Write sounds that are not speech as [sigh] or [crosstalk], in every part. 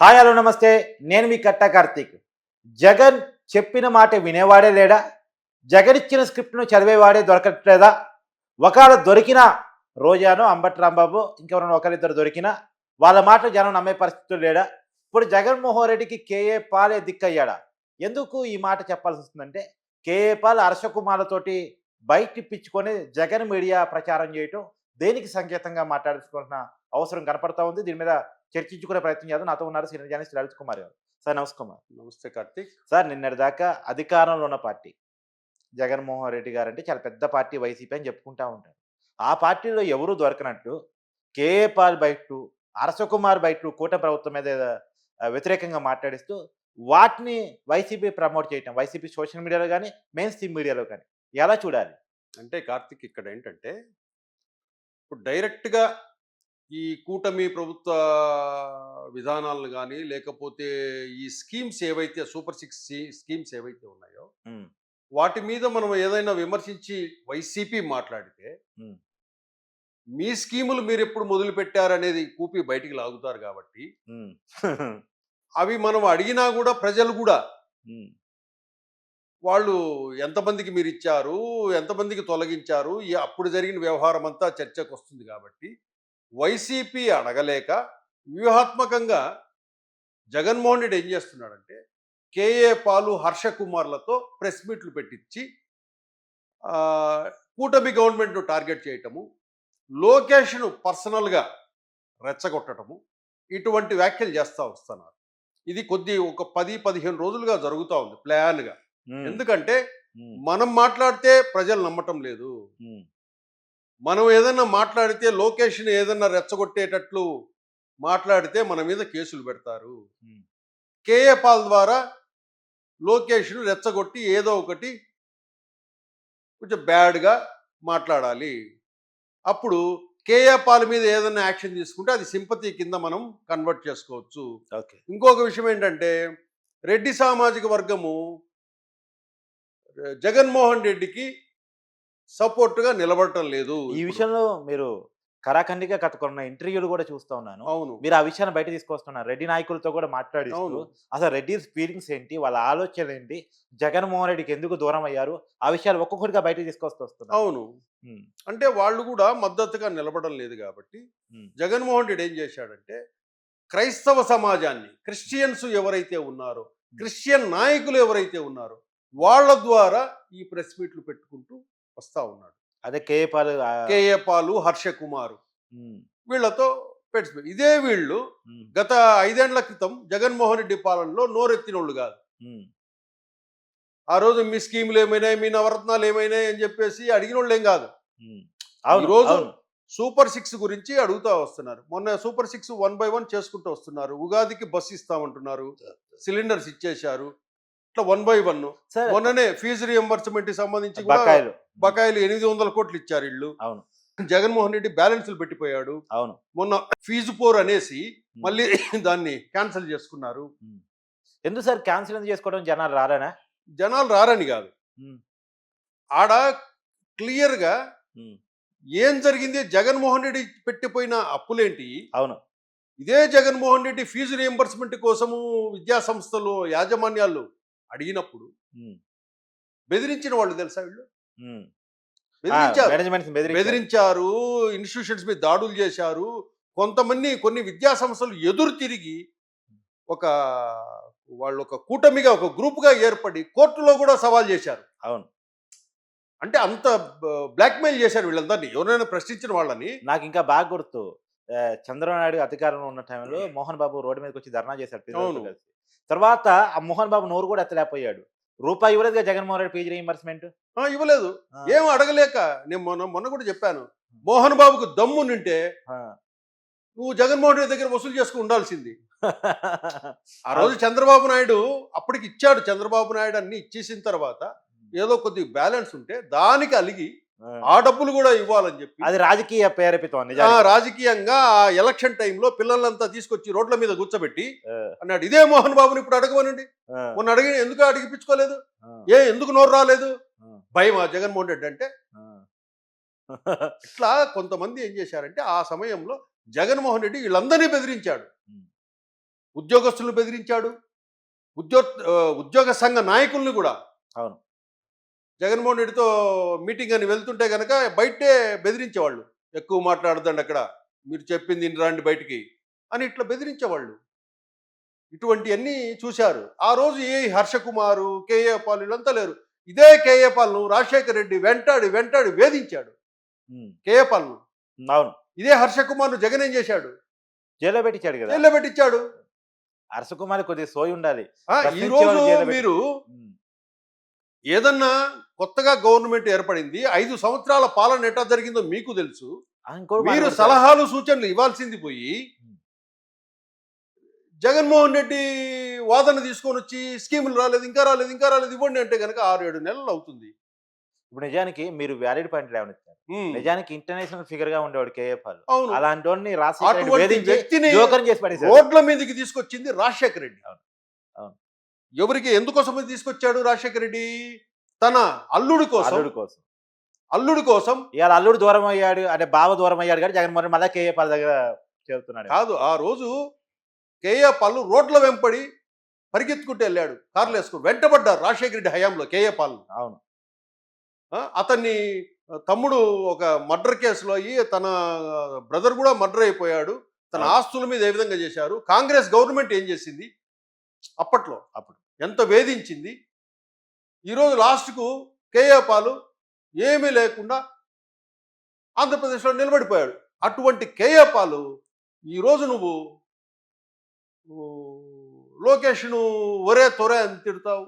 Hi hello నమస్తే. నేను మీ కట్ట కార్తీక్. జగన్ చెప్పిన మాట వినేవాడే లేడా? జగన్ ఇచ్చిన స్క్రిప్ట్ను చదివేవాడే దొరకట్లేదా? ఒకవేళ దొరికిన రోజాను అంబటి రాంబాబు ఇంకెవరైనా ఒకరిద్దరు దొరికినా వాళ్ళ మాటలు జనం నమ్మే పరిస్థితులు లేడా? ఇప్పుడు జగన్మోహన్ రెడ్డికి కేఏ పాలే దిక్కయ్యాడా? ఎందుకు ఈ మాట చెప్పాల్సి వస్తుందంటే కేఏ పాల్ అర్షకుమార్లతోటి బయట ఇప్పించుకొని జగన్ మీడియా ప్రచారం చేయటం దేనికి సంకేతంగా మాట్లాడుకుంటున్న అవసరం కనపడతా ఉంది. దీని మీద చర్చించుకునే ప్రయత్నం చేద్దాం. నాతో ఉన్నారు సీనియర్ జర్నలిస్ట్ లలిత్ కుమార్ గారు. సార్ నమస్కారం నమస్తే కార్తీక్. సార్ నిన్నటి దాకా అధికారంలో ఉన్న పార్టీ జగన్మోహన్ రెడ్డి గారు అంటే చాలా పెద్ద పార్టీ వైసీపీ అని చెప్పుకుంటా ఉంటారు. ఆ పార్టీలో ఎవరు దొరకనట్టు కేఏ పాల్ బయట అరసకుమార్ బయట కూటమి ప్రభుత్వం మీద వ్యతిరేకంగా మాట్లాడిస్తూ వాటిని వైసీపీ ప్రమోట్ చేయటం వైసీపీ సోషల్ మీడియాలో కానీ మెయిన్ స్ట్రీమ్ మీడియాలో కానీ ఎలా చూడాలి? అంటే కార్తీక్ ఇక్కడ ఏంటంటే ఇప్పుడు డైరెక్ట్గా ఈ కూటమి ప్రభుత్వ విధానాలను కానీ లేకపోతే ఈ స్కీమ్స్ ఏవైతే సూపర్ సిక్స్ స్కీమ్స్ ఏవైతే ఉన్నాయో వాటి మీద మనం ఏదైనా విమర్శించి వైసీపీ మాట్లాడితే మీ స్కీములు మీరు ఎప్పుడు మొదలు పెట్టారనేది కూపి బయటికి లాగుతారు కాబట్టి అవి మనం అడిగినా కూడా ప్రజలు కూడా వాళ్ళు ఎంతమందికి మీరు ఇచ్చారు ఎంతమందికి తొలగించారు అప్పుడు జరిగిన వ్యవహారం అంతా చర్చకు వస్తుంది కాబట్టి వైసీపీ అడగలేక వ్యూహాత్మకంగా జగన్మోహన్ రెడ్డి ఏం చేస్తున్నాడంటే కేఏ పాలు హర్ష కుమార్లతో ప్రెస్ మీట్లు పెట్టించి కూటమి గవర్నమెంట్ను టార్గెట్ చేయటము లోకేష్ను పర్సనల్గా రెచ్చగొట్టటము ఇటువంటి వ్యాఖ్యలు చేస్తూ వస్తున్నారు. ఇది కొద్ది ఒక పది పదిహేను రోజులుగా జరుగుతూ ఉంది ప్లాన్గా. ఎందుకంటే మనం మాట్లాడితే ప్రజలు నమ్మటం లేదు. మనం ఏదన్నా మాట్లాడితే లోకేష్ని ఏదన్నా రెచ్చగొట్టేటట్లు మాట్లాడితే మన మీద కేసులు పెడతారు. కేఏ పాల్ ద్వారా లోకేష్ను రెచ్చగొట్టి ఏదో ఒకటి కొంచెం బ్యాడ్గా మాట్లాడాలి. అప్పుడు కేఏ పాల్ మీద ఏదైనా యాక్షన్ తీసుకుంటే అది సింపతి కింద మనం కన్వర్ట్ చేసుకోవచ్చు. ఓకే. ఇంకొక విషయం ఏంటంటే రెడ్డి సామాజిక వర్గము జగన్మోహన్ రెడ్డికి సపోర్ట్గా నిలబడటం లేదు ఈ. విషయంలో మీరు కరాఖండిగా కట్టుకున్న ఇంటర్వ్యూలు కూడా చూస్తా ఉన్నాను. అవును. మీరు ఆ విషయాన్ని బయట తీసుకొస్తున్నారు. రెడ్డి నాయకులతో కూడా అవును. అసలు రెడ్డి ఫీలింగ్స్ ఏంటి? వాళ్ళ ఆలోచన ఏంటి? జగన్మోహన్ రెడ్డికి ఎందుకు దూరం అయ్యారు? ఆ విషయాలు ఒక్కొక్కటిగా బయట తీసుకొస్తూ అవును. అంటే వాళ్ళు కూడా మద్దతుగా నిలబడడం లేదు కాబట్టి జగన్మోహన్ రెడ్డి ఏం చేశాడంటే క్రైస్తవ సమాజాన్ని క్రిస్టియన్స్ ఎవరైతే ఉన్నారో క్రిస్టియన్ నాయకులు ఎవరైతే ఉన్నారో వాళ్ళ ద్వారా ఈ ప్రెస్ మీట్లు పెట్టుకుంటూ వస్తా ఉన్నాడు. అదే కేపాల్ ఆ, కేఏ పాలు హర్ష కుమారు ఉమ్, వీళ్ళతో పెట్టి ఇదే వీళ్ళు గత ఐదేండ్ల క్రితం జగన్మోహన్ రెడ్డి పాలనలో నోరెత్తినోళ్ళు కాదు. ఆ రోజు మీ స్కీములు ఏమైనాయి మీ నవరత్నాలు ఏమైనాయి అని చెప్పేసి అడిగిన వాళ్ళు ఏం కాదు అవును. సూపర్ సిక్స్ గురించి అడుగుతా వస్తున్నారు. మొన్న super six one by one చేసుకుంటూ వస్తున్నారు. ఉగాదికి బస్సు ఇస్తామంటున్నారు. సిలిండర్స్ ఇచ్చేశారు. ఇట్లా వన్ బై వన్ మొన్ననే ఫీజు రియంబర్స్మెంట్కి సంబంధించి బకాయిలు ఎనిమిది వందల కోట్లు ఇచ్చారు ఇళ్ళు అవును. జగన్మోహన్ రెడ్డి బ్యాలెన్స్లు పెట్టిపోయాడు. అవును. మొన్న ఫీజు పోర్ అనేసి మళ్ళీ దాన్ని క్యాన్సిల్ చేసుకున్నారు. ఎందుకు సార్ క్యాన్సిల్ ఎందుకు చేసుకోవడం జనాలు రాలేనా జనాలు రారని కాదు. ఆడ క్లియర్గా ఉమ్, ఏం జరిగింది? జగన్మోహన్ రెడ్డి పెట్టిపోయిన అప్పులేంటి? అవును. ఇదే జగన్మోహన్ రెడ్డి ఫీజు రియంబర్స్మెంట్ కోసము విద్యా సంస్థలు యాజమాన్యాలు అడిగినప్పుడు బెదిరించిన వాళ్ళు తెలుసా వీళ్ళు? మేనేజ్మెంట్ బెదిరించారు. ఇన్స్టిట్యూషన్స్ మీద దాడులు చేశారు. కొంతమంది కొన్ని విద్యా సంస్థలు ఎదురు తిరిగి ఒక వాళ్ళు ఒక కూటమిగా ఒక గ్రూప్గా ఏర్పడి కోర్టులో కూడా సవాల్ చేశారు. అవును. అంటే అంత బ్లాక్మెయిల్ చేశారు వీళ్ళందరినీ. ఎవరైనా ప్రశ్నించిన వాళ్ళని. నాకు ఇంకా బాగా గుర్తు. చంద్రబాబు నాయుడు అధికారంలో ఉన్న టైంలో మోహన్ బాబు రోడ్డు మీదకి వచ్చి ధర్నా చేశాడు తర్వాత ఆ మోహన్ బాబు నోరు కూడా ఎత్తలేకపోయాడు. రూపాయి ఇవ్వలేదుగా జగన్మోహన్ రెడ్డి పీజీ రీఎంబర్స్మెంట్ ఇవ్వలేదు. ఏం అడగలేక నేను మొన్న మొన్న కూడా చెప్పాను. మోహన్ బాబుకు దమ్ము నింటే నువ్వు జగన్మోహన్ రెడ్డి దగ్గర వసూలు చేసుకుని ఉండాల్సింది. [laughs] ఆ రోజు చంద్రబాబు నాయుడు అప్పటికి ఇచ్చాడు. చంద్రబాబు నాయుడు అన్ని ఇచ్చేసిన తర్వాత ఏదో కొద్ది బ్యాలెన్స్ ఉంటే దానికి అలిగి ఆ. డబ్బులు కూడా ఇవ్వాలని చెప్పి అది రాజకీయ ప్రేరేపితం. రాజకీయంగా ఆ ఎలక్షన్ టైంలో పిల్లలంతా తీసుకొచ్చి రోడ్ల మీద కూర్చోబెట్టి అన్నాడు ఇదే మోహన్ బాబుని ఇప్పుడు అడగమనండి. మొన్న అడిగి ఎందుకు అడిగిపించుకోలేదు? ఏ ఎందుకు నోరు రాలేదు? ఆ, భయమా జగన్మోహన్ రెడ్డి అంటే. [laughs] ఇట్లా కొంతమంది ఏం చేశారంటే ఆ సమయంలో జగన్మోహన్ రెడ్డి వీళ్ళందరినీ బెదిరించాడు. ఉద్యోగస్తులను బెదిరించాడు. ఉద్యోగ ఆ, ఉద్యోగ సంఘ నాయకుల్ని కూడా అవును. జగన్మోహన్ రెడ్డితో మీటింగ్ అని వెళ్తుంటే కనుక బయటే బెదిరించేవాళ్ళు. ఎక్కువ మాట్లాడదండి అక్కడ. మీరు చెప్పింది రండి బయటికి. అని ఇట్లా బెదిరించేవాళ్ళు. ఇటువంటివన్నీ చూశారు. ఆ రోజు ఏ హర్షకుమారు కేఏ పాల్ వీళ్ళంతా లేరు. ఇదే కేఏ పాల్ను రాజశేఖర రెడ్డి వెంటాడి వెంటాడి వేధించాడు. కేఏ పాల్ను. అవును. ఇదే హర్షకుమార్ను జగన్ ఏం చేశాడు? జైల్లో పెట్టించాడు కదా. జైల్లో పెట్టించాడు. అరసకుమారి కొద్దిగా సోయి ఉండాలి. ఈ రోజు మీరు ఏదన్నా కొత్తగా గవర్నమెంట్ ఏర్పడింది ఐదు సంవత్సరాల పాలన ఎట్లా జరిగిందో మీకు తెలుసు. మీరు. సలహాలు సూచనలు ఇవ్వాల్సింది పోయి జగన్మోహన్ రెడ్డి వాదన తీసుకొని వచ్చి స్కీములు రాలేదు ఇంకా రాలేదు ఇంకా రాలేదు ఇవ్వండి అంటే కనుక ఆరు ఏడు నెలలు అవుతుంది. ఇప్పుడు నిజానికి మీరు వ్యాలిడ్ పాయింట్ లేవనెత్తారు ఉమ్, నిజానికి ఇంటర్నేషనల్ ఫిగర్గా ఉండేవాడు కేఎఫ్ఆర్ అలాంటి వాడిని రాజశేఖర రోడ్ల మీదకి తీసుకొచ్చింది రాజశేఖర రెడ్డి. అవును. ఎవరికి ఎందుకోసం తీసుకొచ్చాడు రాజశేఖర రెడ్డి? తన అల్లుడి కోసం అల్లుడు కోసం. అల్లుడి కోసం ఇవాళ అల్లుడు దూరం అయ్యాడు అంటే బావ దూరం అయ్యాడు కానీ జగన్మోహన్ రెడ్డి మళ్ళీ కేఏపాల్ దగ్గర చేరుతున్నాడు. కాదు ఆ రోజు కేఏ పాలు రోడ్ల వెంపడి పరిగెత్తుకుంటూ వెళ్ళాడు. కార్లు వేసుకుని వెంటబడ్డారు రాజశేఖర రెడ్డి హయాంలో కేఏ పాలు అవును. అతన్ని తమ్ముడు ఒక మర్డర్ కేసులో అయ్యి తన బ్రదర్ కూడా మర్డర్ అయిపోయాడు. తన. ఆస్తుల మీద ఏ విధంగా చేశారు? కాంగ్రెస్ గవర్నమెంట్ ఏం చేసింది? అప్పట్లో అప్పుడు. ఎంత వేధించింది? ఈరోజు లాస్ట్కు కేఏ పాలు ఏమీ లేకుండా ఆంధ్రప్రదేశ్లో నిలబడిపోయాడు. అటువంటి కేఏ పాలు ఈరోజు నువ్వు లోకేష్ను ఒరే తొరే అని తిడతావు?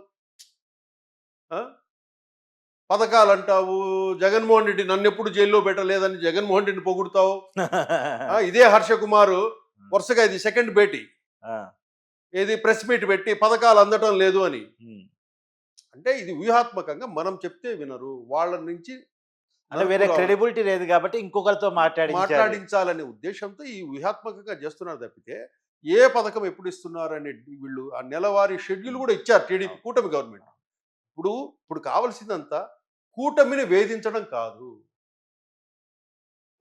పథకాలు అంటావు జగన్మోహన్ రెడ్డి నన్ను ఎప్పుడు జైల్లో పెట్టలేదని జగన్మోహన్ రెడ్డిని పొగుడుతావు. [laughs] ఇదే హర్ష కుమార్ వరుసగా ఇది సెకండ్ భేటీ. ఏది ప్రెస్ మీట్ పెట్టి పథకాలు అందటం లేదు అని. అంటే ఇది వ్యూహాత్మకంగా మనం చెప్తే వినరు. వాళ్ళ నుంచి అంటే వేరే క్రెడిబిలిటీ లేదు కాబట్టి ఇంకొకరితో మాట్లాడి మాట్లాడించాలనే ఉద్దేశంతో ఈ వ్యూహాత్మకంగా చేస్తున్నారు తప్పితే ఏ పథకం ఎప్పుడు ఇస్తున్నారు అనే వీళ్ళు ఆ నెలవారీ షెడ్యూల్ కూడా ఇచ్చారు టీడీపీ కూటమి గవర్నమెంట్. ఇప్పుడు ఇప్పుడు కావాల్సిందంతా కూటమిని వేధించడం కాదు.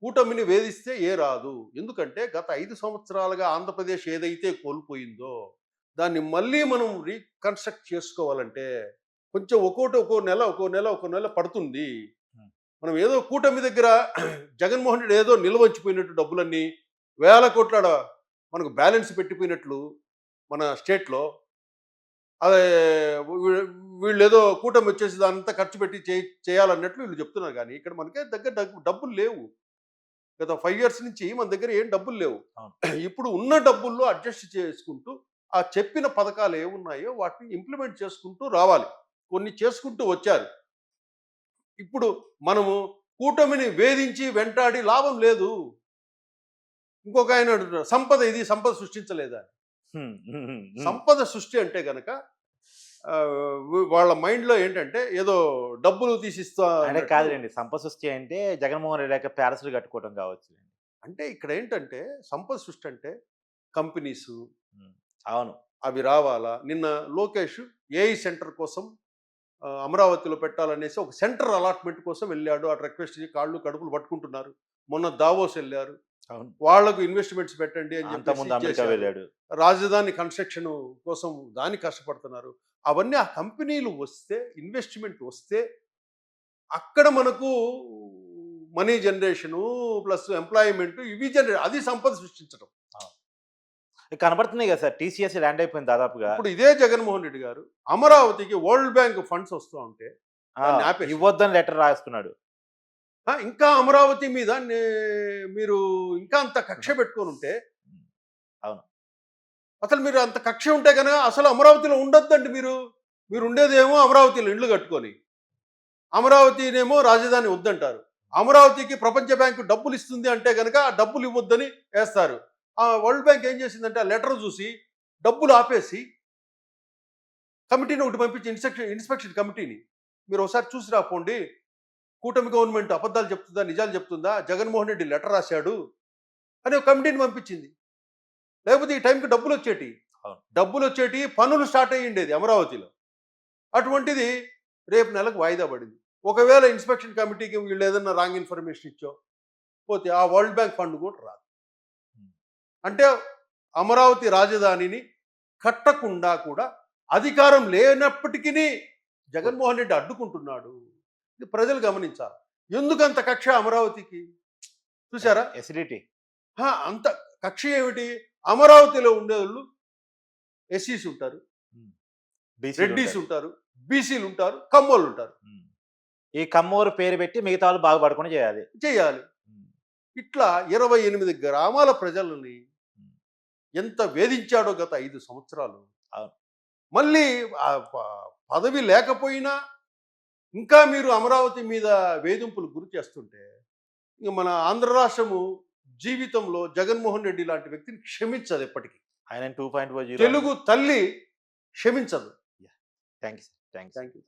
కూటమిని వేధిస్తే ఏ రాదు. ఎందుకంటే గత ఐదు సంవత్సరాలుగా ఆంధ్రప్రదేశ్ ఏదైతే కోల్పోయిందో దాన్ని మళ్ళీ మనం రీకన్స్ట్రక్ట్ చేసుకోవాలంటే కొంచెం ఒక్కోటి ఒక్కో నెల ఒక్కో నెల ఒక్కో నెల పడుతుంది. మనం ఏదో కూటమి దగ్గర [clears throat] జగన్మోహన్ రెడ్డి ఏదో నిల్వంచిపోయినట్టు డబ్బులన్నీ వేల కోట్ల మనకు బ్యాలెన్స్ పెట్టిపోయినట్లు మన స్టేట్లో. అదే వీళ్ళు ఏదో కూటమి వచ్చేసి దానంతా ఖర్చు పెట్టి చేయ- చేయాలన్నట్లు వీళ్ళు చెప్తున్నారు కానీ ఇక్కడ మనకే దగ్గర డబ్బు- డబ్బులు లేవు. గత ఫైవ్ ఇయర్స్ నుంచి మన దగ్గర ఏం డబ్బులు లేవు. [clears throat] ఇప్పుడు ఉన్న డబ్బుల్లో అడ్జస్ట్ చేసుకుంటూ ఆ చెప్పిన పథకాలు ఏమున్నాయో వాటిని ఇంప్లిమెంట్ చేసుకుంటూ రావాలి. కొన్ని చేసుకుంటూ వచ్చారు. ఇప్పుడు మనము కూటమిని వేధించి వెంటాడి లాభం లేదు. ఇంకొక ఆయన సంపద ఇది సంపద సృష్టించలేదా. సంపద సృష్టి అంటే గనక వాళ్ళ మైండ్లో ఏంటంటే ఏదో డబ్బులు తీసిస్తా అంటే. కాదులేండి సంపద సృష్టి అంటే జగన్మోహన్ రెడ్డి యొక్క ప్యాలెస్లు కట్టుకోవడం కావచ్చు అంటే ఇక్కడ ఏంటంటే సంపద సృష్టి అంటే కంపెనీస్ అవును. అవి రావాలా? నిన్న లోకేష్ ఏఐ సెంటర్ కోసం అమరావతిలో పెట్టాలనేసి ఒక సెంటర్ అలాట్మెంట్ కోసం వెళ్ళాడు. ఆ రిక్వెస్ట్ చేసి కాళ్ళు కడుపులు పట్టుకుంటున్నారు. మొన్న దావోస్ వెళ్ళారు. వాళ్ళకు ఇన్వెస్ట్మెంట్స్ పెట్టండి అని. వెళ్ళాడు. రాజధాని కన్స్ట్రక్షన్ కోసం దానికి కష్టపడుతున్నారు. అవన్నీ ఆ కంపెనీలు వస్తే ఇన్వెస్ట్మెంట్ వస్తే అక్కడ మనకు మనీ జనరేషను ప్లస్ ఎంప్లాయ్మెంట్ ఇవి జనరేట్ అది సంపద సృష్టించడం. కనబడుతున్నాయి కదా సార్. టీసీఎస్ ల్యాండ్ అయిపోయింది దాదాపుగా. ఇప్పుడు ఇదే జగన్మోహన్ రెడ్డి గారు అమరావతికి వరల్డ్ బ్యాంక్ ఫండ్స్ వస్తూ ఉంటే. ఇవ్వద్దని లెటర్ రాసుకున్నాడు ఆ, ఇంకా అమరావతి మీద మీరు ఇంకా అంత కక్ష పెట్టుకొని ఉంటే అవును. అసలు మీరు అంత కక్ష ఉంటే కనుక అసలు అమరావతిలో ఉండొద్దండి మీరు. మీరు ఉండేదేమో అమరావతిలో ఇండ్లు కట్టుకొని. అమరావతినేమో రాజధాని వద్దంటారు. అమరావతికి ప్రపంచ బ్యాంకు డబ్బులు ఇస్తుంది అంటే కనుక ఆ డబ్బులు ఇవ్వద్దని వేస్తారు. ఆ వరల్డ్ బ్యాంక్ ఏం చేసిందంటే ఆ లెటర్ చూసి డబ్బులు ఆపేసి కమిటీని ఒకటి పంపించి ఇన్స్పెక్షన్ ఇన్స్పెక్షన్ కమిటీని. మీరు ఒకసారి చూసి రాపోండి. కూటమి గవర్నమెంట్ అబద్ధాలు చెప్తుందా నిజాలు చెప్తుందా? జగన్మోహన్ రెడ్డి లెటర్ రాశాడు అని ఒక కమిటీని పంపించింది. లేకపోతే ఈ టైంకి డబ్బులు వచ్చేటి. డబ్బులు వచ్చేటి పనులు స్టార్ట్ అయ్యి ఉండేది అమరావతిలో. అటువంటిది రేపు నెలకు వాయిదా పడింది. ఒకవేళ ఇన్స్పెక్షన్ కమిటీకి వీళ్ళు ఏదన్నా రాంగ్ ఇన్ఫర్మేషన్ ఇచ్చో పోతే ఆ వరల్డ్ బ్యాంక్ ఫండ్ కూడా రాదు. అంటే అమరావతి రాజధానిని కట్టకుండా కూడా అధికారం లేనప్పటికీ జగన్మోహన్ రెడ్డి అడ్డుకుంటున్నాడు. ఇది ప్రజలు గమనించాలి. ఎందుకంత కక్ష అమరావతికి? చూసారా ఎసిడిటీ హా, అంత కక్ష ఏమిటి? అమరావతిలో ఉండేవాళ్ళు ఎస్సీస్ ఉంటారు. రెడ్డిస్ ఉంటారు. బీసీలు ఉంటారు కమ్మోళ్ళు ఉంటారు. ఈ కమ్మూరు పేరు పెట్టి మిగతా వాళ్ళు బాగుపడకుండా చేయాలి. చేయాలి. ఇట్లా ఇరవై ఎనిమిది గ్రామాల ప్రజలని ఎంత వేధించాడో గత ఐదు సంవత్సరాలు. మళ్ళీ పదవి లేకపోయినా ఇంకా మీరు అమరావతి మీద వేధింపులు గురి చేస్తుంటే ఇంక మన ఆంధ్ర రాష్ట్రము జీవితంలో జగన్మోహన్ రెడ్డి లాంటి వ్యక్తిని క్షమించదు ఎప్పటికీ. ఆయన టూ పాయింట్ తెలుగు తల్లి క్షమించదు. Thank you sir. Thank you thank you